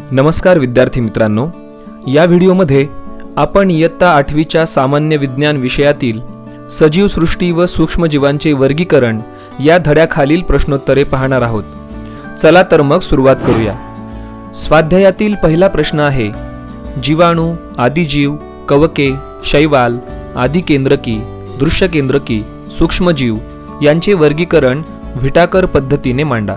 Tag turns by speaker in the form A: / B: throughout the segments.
A: नमस्कार विद्यार्थी मित्रांनो. या व्हिडिओमध्ये आपण इयत्ता आठवीच्या सामान्य विज्ञान विषयातील सजीव सृष्टी व सूक्ष्मजीवांचे वर्गीकरण या धड्याखालील प्रश्नोत्तरे पाहणार आहोत. चला तर मग सुरुवात करूया. स्वाध्यायातील पहिला प्रश्न आहे जीवाणू आदिजीव कवके शैवाल आदिकेंद्रकी दृश्यकेंद्रकी सूक्ष्मजीव यांचे वर्गीकरण विटाकर पद्धतीने मांडा.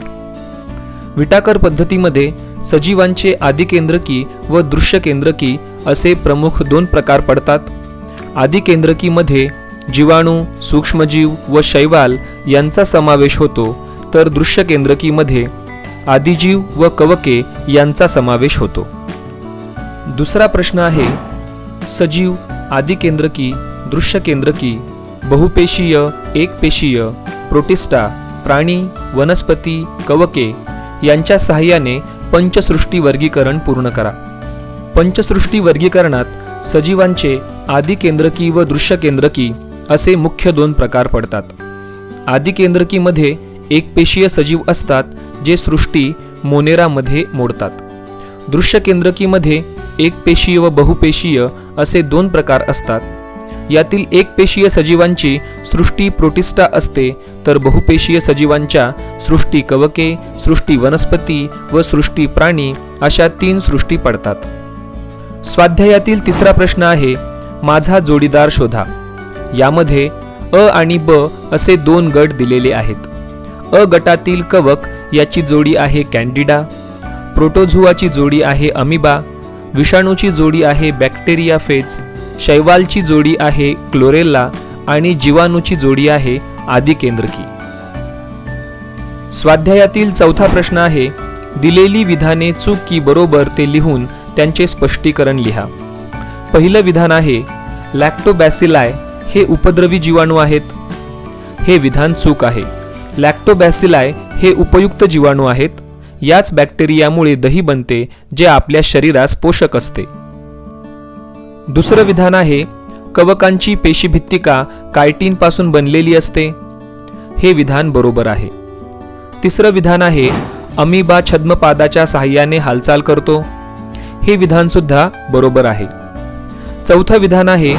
A: विटाकर पद्धतीमध्ये सजीवांचे आदिकेंद्रकी व दृश्यकेंद्रकी असे प्रमुख दोन प्रकार पडतात. आदिकेंद्रकीमध्ये जीवाणू सूक्ष्मजीव व शैवाल यांचा समावेश होतो तर दृश्यकेंद्रकीमध्ये आदिजीव व कवके यांचा समावेश होतो. दुसरा प्रश्न आहे सजीव आदिकेंद्रकी दृश्यकेंद्रकी बहुपेशीय एकपेशीय प्रोटिस्टा प्राणी वनस्पती कवके यांच्या सहाय्याने पंचसृष्टी वर्गीकरण पूर्ण करा. पंचसृष्टी वर्गीकरणात सजीवांचे आदिकेंद्रकी व दृश्यकेंद्रकी असे मुख्य दोन प्रकार पडतात. आदिकेंद्रकीमध्ये एकपेशीय सजीव असतात जे सृष्टी मोनेरामध्ये मोडतात. दृश्यकेंद्रकीमध्ये एकपेशीय व बहुपेशीय असे दोन प्रकार असतात. यातील एकपेशीय सजीवांची सृष्टी प्रोटिस्टा असते तर बहुपेशीय सजीवांच्या सृष्टी कवके सृष्टी वनस्पती व सृष्टी प्राणी अशा तीन सृष्टी पडतात. स्वाध्यायातील तिसरा प्रश्न आहे माझा जोडीदार शोधा. यामध्ये अ आणि ब असे दोन गट दिलेले आहेत. अ गटातील कवक याची जोडी आहे कॅन्डिडा प्रोटोझुआची जोडी आहे अमिबा विषाणूची जोडी आहे बॅक्टेरिया फेज शैवालची जोडी आहे क्लोरेला आणि जीवाणूची जोडी आहे आदिकेंद्रकी स्वाध्यायातील चौथा प्रश्न आहे दिलेली विधाने चूक की बरोबर ते लिहून त्यांचे स्पष्टीकरण लिहा. पहिलं विधान आहे लॅक्टोबॅसिलाय हे उपद्रवी जीवाणू आहेत. हे विधान चूक आहे. लॅक्टोबॅसिलाय हे उपयुक्त जीवाणू आहेत. याच बॅक्टेरियामुळे दही बनते जे आपल्या शरीरास पोषक असते. दुसरं विधान आहे कवकांची पेशीभित्तिका कायटीनपासून बनलेली असते. हे विधान बरोबर आहे. तिसरं विधान आहे अमिबा छद्मपादाच्या साह्याने हालचाल करतो. हे विधानसुद्धा बरोबर आहे. चौथं विधान आहे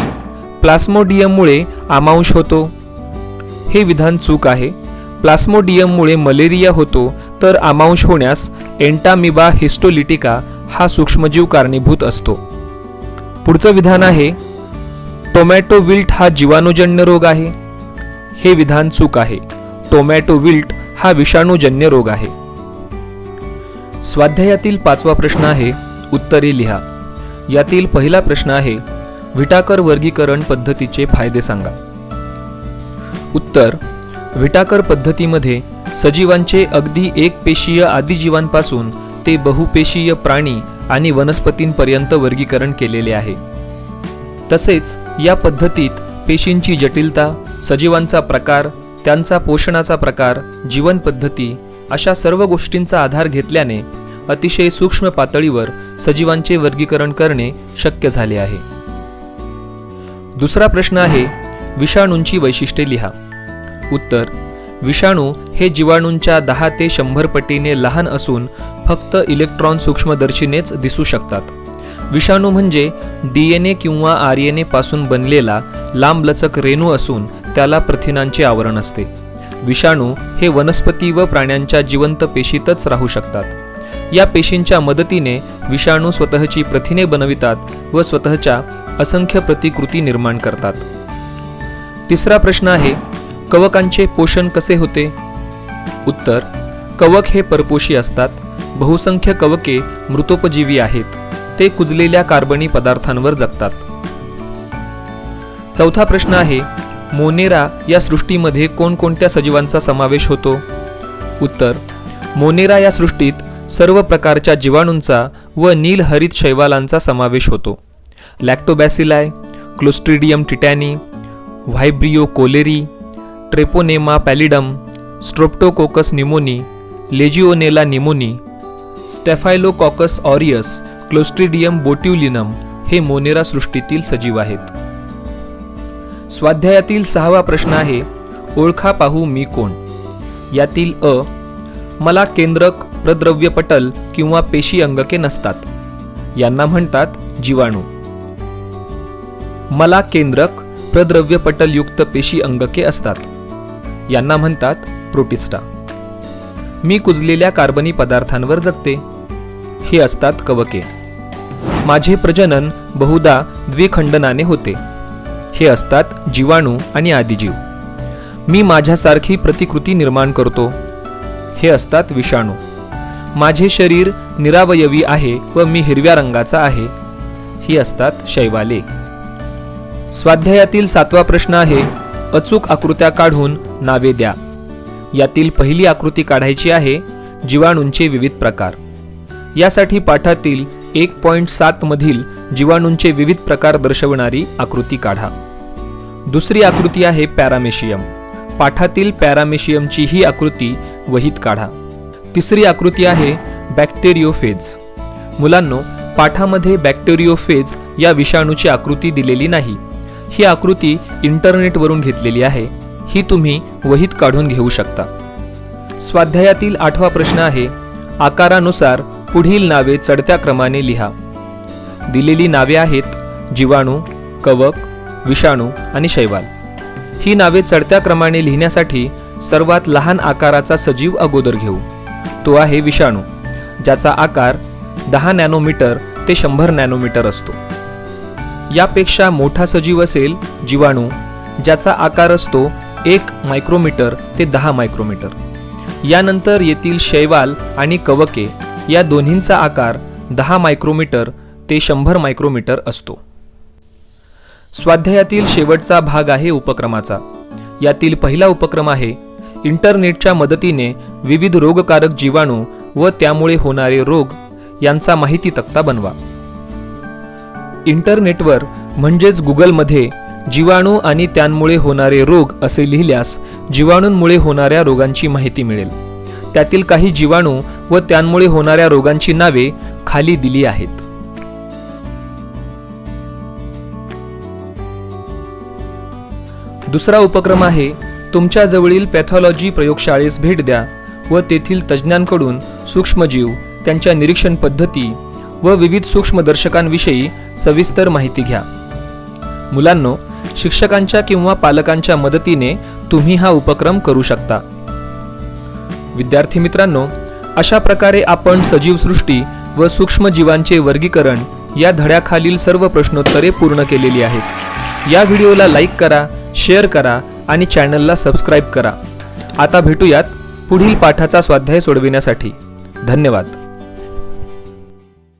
A: प्लास्मोडियममुळे आमांश होतो. हे विधान चूक आहे. प्लास्मोडियममुळे मलेरिया होतो तर आमांश होण्यास एंटामिबा हिस्टोलिटिका हा सूक्ष्मजीव कारणीभूत असतो. पुढचं विधान आहे टोमॅटो विल्ट हा जीवाणूजन्य रोग आहे. हे विधान चूक आहे. टोमॅटो विल्ट हा विषाणूजन्य रोग आहे. स्वाध्यायातील पाचवा प्रश्न आहे उत्तरे लिहा. यातील पहिला प्रश्न आहे विटाकर वर्गीकरण पद्धतीचे फायदे सांगा. उत्तर विटाकर पद्धतीमध्ये सजीवांचे अगदी एकपेशीय आदिजीवांपासून ते बहुपेशीय प्राणी आणि वनस्पतींपर्यंत वर्गीकरण केलेले आहे. तसेच या पद्धतीत पेशींची जटिलता सजीवांचा प्रकार त्यांचा पोषणाचा प्रकार जीवनपद्धती अशा सर्व गोष्टींचा आधार घेतल्याने अतिशय सूक्ष्म पातळीवर सजीवांचे वर्गीकरण करणे शक्य झाले आहे. दुसरा प्रश्न आहे विषाणूंची वैशिष्ट्ये लिहा. उत्तर विषाणू हे जीवाणूंच्या दहा ते शंभर पटीने लहान असून फक्त इलेक्ट्रॉन सूक्ष्मदर्शीनेच दिसू शकतात. विषाणू म्हणजे डी एन ए किंवा आर एन ए पासून बनलेला लांबलचक रेणू असून त्याला प्रथिनांचे आवरण असते. विषाणू हे वनस्पती व प्राण्यांच्या जिवंत पेशीतच राहू शकतात. या पेशींच्या मदतीने विषाणू स्वतःची प्रथिने बनवितात व स्वतःच्या असंख्य प्रतिकृती निर्माण करतात. तिसरा प्रश्न आहे कवकांचे पोषण कसे होते? उत्तर कवक हे परपोषी असतात. बहुसंख्य कवके मृतोपजीवी आहेत. ते कुजलेल्या कार्बनी पदार्थांवर जगतात. चौथा प्रश्न आहे मोनेरा या सृष्टीमध्ये कोणकोणत्या सजीवांचा समावेश होतो? उत्तर मोनेरा या सृष्टीत सर्व प्रकारच्या जीवाणूंचा व नीलहरित शैवालांचा समावेश होतो. Lactobacilli clostridium tetani vibrio cholerae treponema pallidum streptococcus pneumoniae legionella pneumoniae staphylococcus aureus clostridium botulinum हे मोनेरा सृष्टीतील सजीव आहेत. स्वाध्यायातील सहावा प्रश्न आहे ओळखा पाहू मी कोण? यातील अ मला केंद्रक प्रद्रव्यपटल किंवा पेशी अंगके नसतात. यांना म्हणतात जीवाणू. मला केंद्रक प्रद्रव्यपटलयुक्त पेशी अंगके असतात. यांना म्हणतात प्रोटिस्टा. मी कुजलेल्या कार्बनी पदार्थांवर जगते. हे असतात कवके. माझे प्रजनन बहुधा द्विखंडनाने होते. हे असतात जीवाणू आणि आदिजीव. मी माझ्यासारखी प्रतिकृती निर्माण करतो. हे असतात विषाणू. माझे शरीर निरावयवी आहे व मी हिरव्या रंगाचा आहे. ही असतात शैवाले. स्वाध्यायातील सातवा प्रश्न आहे अचूक आकृत्या काढून नावे द्या. यातील पहिली आकृती काढायची आहे जीवाणूंचे विविध प्रकार. यासाठी पाठातील एक पॉईंट सात मधील जीवाणूंचे विविध प्रकार दर्शवणारी आकृती काढा. दुसरी आकृती आहे पॅरामेशियम. पाठातील पॅरामेशियमची ही आकृती वहीत काढा. तिसरी आकृती आहे बॅक्टेरियोफेज. मुलांनो पाठामध्ये बॅक्टेरियोफेज या विषाणूची आकृती दिलेली नाही. ही आकृती इंटरनेटवरून घेतलेली आहे. ही तुम्ही वहीत काढून घेऊ शकता. स्वाध्यायातील आठवा प्रश्न आहे आकारानुसार पुढील नावे चढत्या क्रमाने लिहा. दिलेली नावे आहेत जीवाणू कवक विषाणू आणि शैवाल. ही नावे चढत्या क्रमाने लिहिण्यासाठी सर्वात लहान आकाराचा सजीव अगोदर घेऊ. तो आहे विषाणू ज्याचा आकार दहा नॅनोमीटर ते शंभर नॅनोमीटर असतो. यापेक्षा मोठा सजीव असेल जीवाणू ज्याचा आकार असतो एक मायक्रोमीटर ते दहा मायक्रोमीटर. यानंतर येथील शैवाल आणि कवके या दोन्हींचा आकार दहा मायक्रोमीटर ते शंभर मायक्रोमीटर असतो. स्वाध्यायातील शेवटचा भाग आहे उपक्रमाचा. यातील पहिला उपक्रम आहे इंटरनेटच्या मदतीने विविध रोगकारक जीवाणू व त्यामुळे होणारे रोग यांचा माहिती तक्ता बनवा. इंटरनेटवर म्हणजेच गुगलमध्ये जीवाणू आणि त्यांमुळे होणारे रोग असे लिहिल्यास जीवाणूंमुळे होणाऱ्या रोगांची माहिती मिळेल. त्यातील काही जीवाणू व त्यांमुळे होणाऱ्या रोगांची नावे खाली दिली आहेत. दुसरा उपक्रम आहे तुमच्या जवळील पॅथॉलॉजी प्रयोगशाळेस भेट द्या व तेथील तज्ज्ञांकडून सूक्ष्मजीव त्यांच्या निरीक्षण पद्धती व विविध सूक्ष्मदर्शकांविषयी सविस्तर माहिती घ्या. मुलांनो शिक्षकांच्या किंवा पालकांच्या मदतीने तुम्ही हा उपक्रम करू शकता. विद्यार्थी मित्रांनो अशा प्रकारे आपण सजीवसृष्टी व सूक्ष्मजीवांचे वर्गीकरण या धड्याखालील सर्व प्रश्नोत्तरे पूर्ण केलेली आहेत. या व्हिडिओला लाईक करा शेअर करा आणि चॅनलला सबस्क्राईब करा. आता भेटूयात पुढील पाठाचा स्वाध्याय सोडविण्यासाठी. धन्यवाद.